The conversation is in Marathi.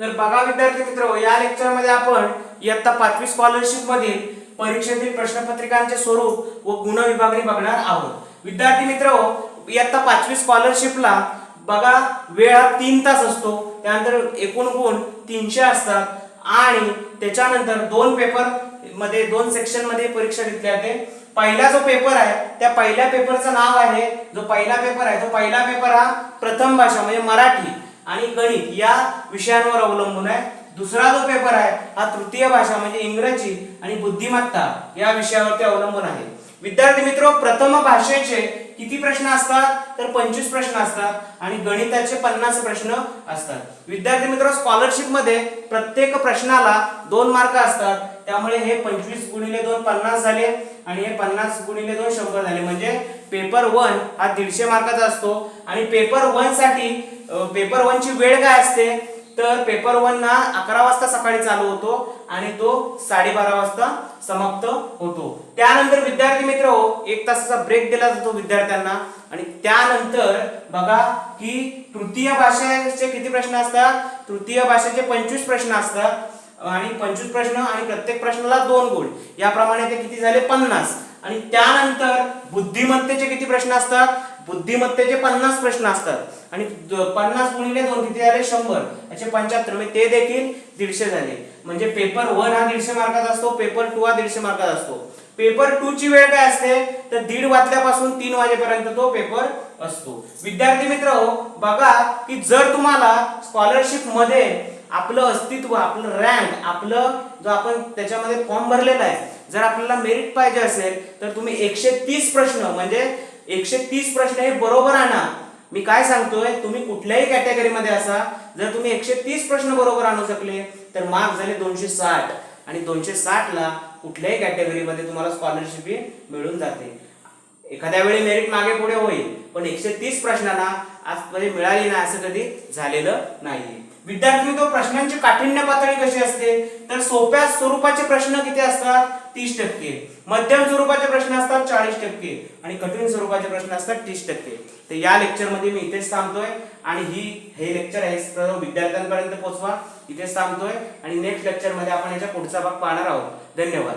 तर बघा विद्यार्थी मित्र या लेक्चरमध्ये आपण इयत्ता पाचवी स्कॉलरशिप मधील परीक्षेतील प्रश्नपत्रिकांचे स्वरूप व गुण विभागणी बघणार आहोत. विद्यार्थी मित्र इयत्ता पाचवी स्कॉलरशिपला बघा वेळ हा तीन तास असतो. त्यानंतर एकूण गुण तीनशे असतात. आणि त्याच्यानंतर दोन पेपरमध्ये दोन सेक्शनमध्ये परीक्षा घेतली जाते. पहिला जो पेपर आहे त्या पहिल्या पेपरचं नाव आहे जो पहिला पेपर आहे तो पहिला पेपर हा प्रथम भाषा म्हणजे मराठी. आणि गणित या विषयांवर अवलंबून आहे. दुसरा जो पेपर आहे हा तृतीय भाषा म्हणजे इंग्रजी आणि बुद्धिमत्ता या विषयावरती अवलंबून आहे. विद्यार्थी मित्र प्रथम भाषेचे किती प्रश्न असतात? तर पंचवीस प्रश्न असतात आणि गणिताचे पन्नास प्रश्न असतात. विद्यार्थी मित्र स्कॉलरशिपमध्ये प्रत्येक प्रश्नाला दोन मार्क असतात. त्यामुळे हे पंचवीस गुणिले दोन पन्नास झाले आणि हे पन्नास गुणिले दोन शंभर झाले. म्हणजे पेपर वन हा दीडशे मार्काचा असतो. आणि पेपर वनसाठी पेपर वन ची वेळ काय असते? तर पेपर वन हा अकरा वाजता सकाळी चालू होतो आणि तो साडेबारा वाजता समाप्त होतो. त्यानंतर विद्यार्थी मित्र हो, एक तासाचा ब्रेक दिला जातो विद्यार्थ्यांना. आणि त्यानंतर बघा की तृतीय भाषेचे किती प्रश्न असतात? तृतीय भाषेचे पंचवीस प्रश्न असतात. आणि पंचवीस प्रश्न आणि प्रत्येक प्रश्नाला दोन गुण याप्रमाणे ते किती झाले? पन्नास. आणि त्यानंतर बुद्धिमत्तेचे किती प्रश्न असतात? बुद्धिमत्तेचे पन्नास प्रश्न असतात. आणि पन्नास गुणिले दोन किती झाले? शंभर. याचे पंच्याहत्तर. म्हणजे ते देखील दीडशे झाले. म्हणजे पेपर वन हा दीडशे मार्काचा असतो पेपर टू हा दीडशे मार्काचा असतो. पेपर टू ची वेळ काय असते? तर दीड वाजल्यापासून तीन वाजेपर्यंत तो पेपर असतो. विद्यार्थी मित्र हो, बघा की जर तुम्हाला स्कॉलरशिपमध्ये आपलं अस्तित्व आपलं रँक आपलं जो आपण त्याच्यामध्ये फॉर्म भरलेला आहे जर आपल्याला मेरिट पाहिजे असेल तर तुम्ही एकशे तीस प्रश्न म्हणजे एकशे तीस प्रश्न हे बरोबर आणा. मी काय सांगतोय तुम्ही कुठल्याही कॅटेगरीमध्ये असा जर तुम्ही एकशे तीस प्रश्न बरोबर आणू शकले तर मार्क झाले दोनशे साठ. आणि दोनशे साठ ला कुठल्याही कॅटेगरीमध्ये तुम्हाला स्कॉलरशिप मिळून जाते. एखाद्या वेळी मेरिट मागे पुढे होईल पण एकशे तीस प्रश्नांना आजमध्ये मिळाली नाही असं कधी झालेलं नाही विद्यार्थी तो प्रश्नांची काठिण्य पातळी कशी असते? तर सोप्या स्वरूपाचे प्रश्न किती असतात? तीस टक्के. मध्यम स्वरूपाचे प्रश्न असतात चाळीस टक्के आणि कठीण स्वरूपाचे प्रश्न असतात तीस टक्के. तर या लेक्चरमध्ये मी इथेच थांबतोय आणि ही हे लेक्चर आहे सर्व विद्यार्थ्यांपर्यंत पोहोचवा. इथेच थांबतोय आणि नेक्स्ट लेक्चरमध्ये आपण याच्या पुढचा भाग पाहणार आहोत. धन्यवाद.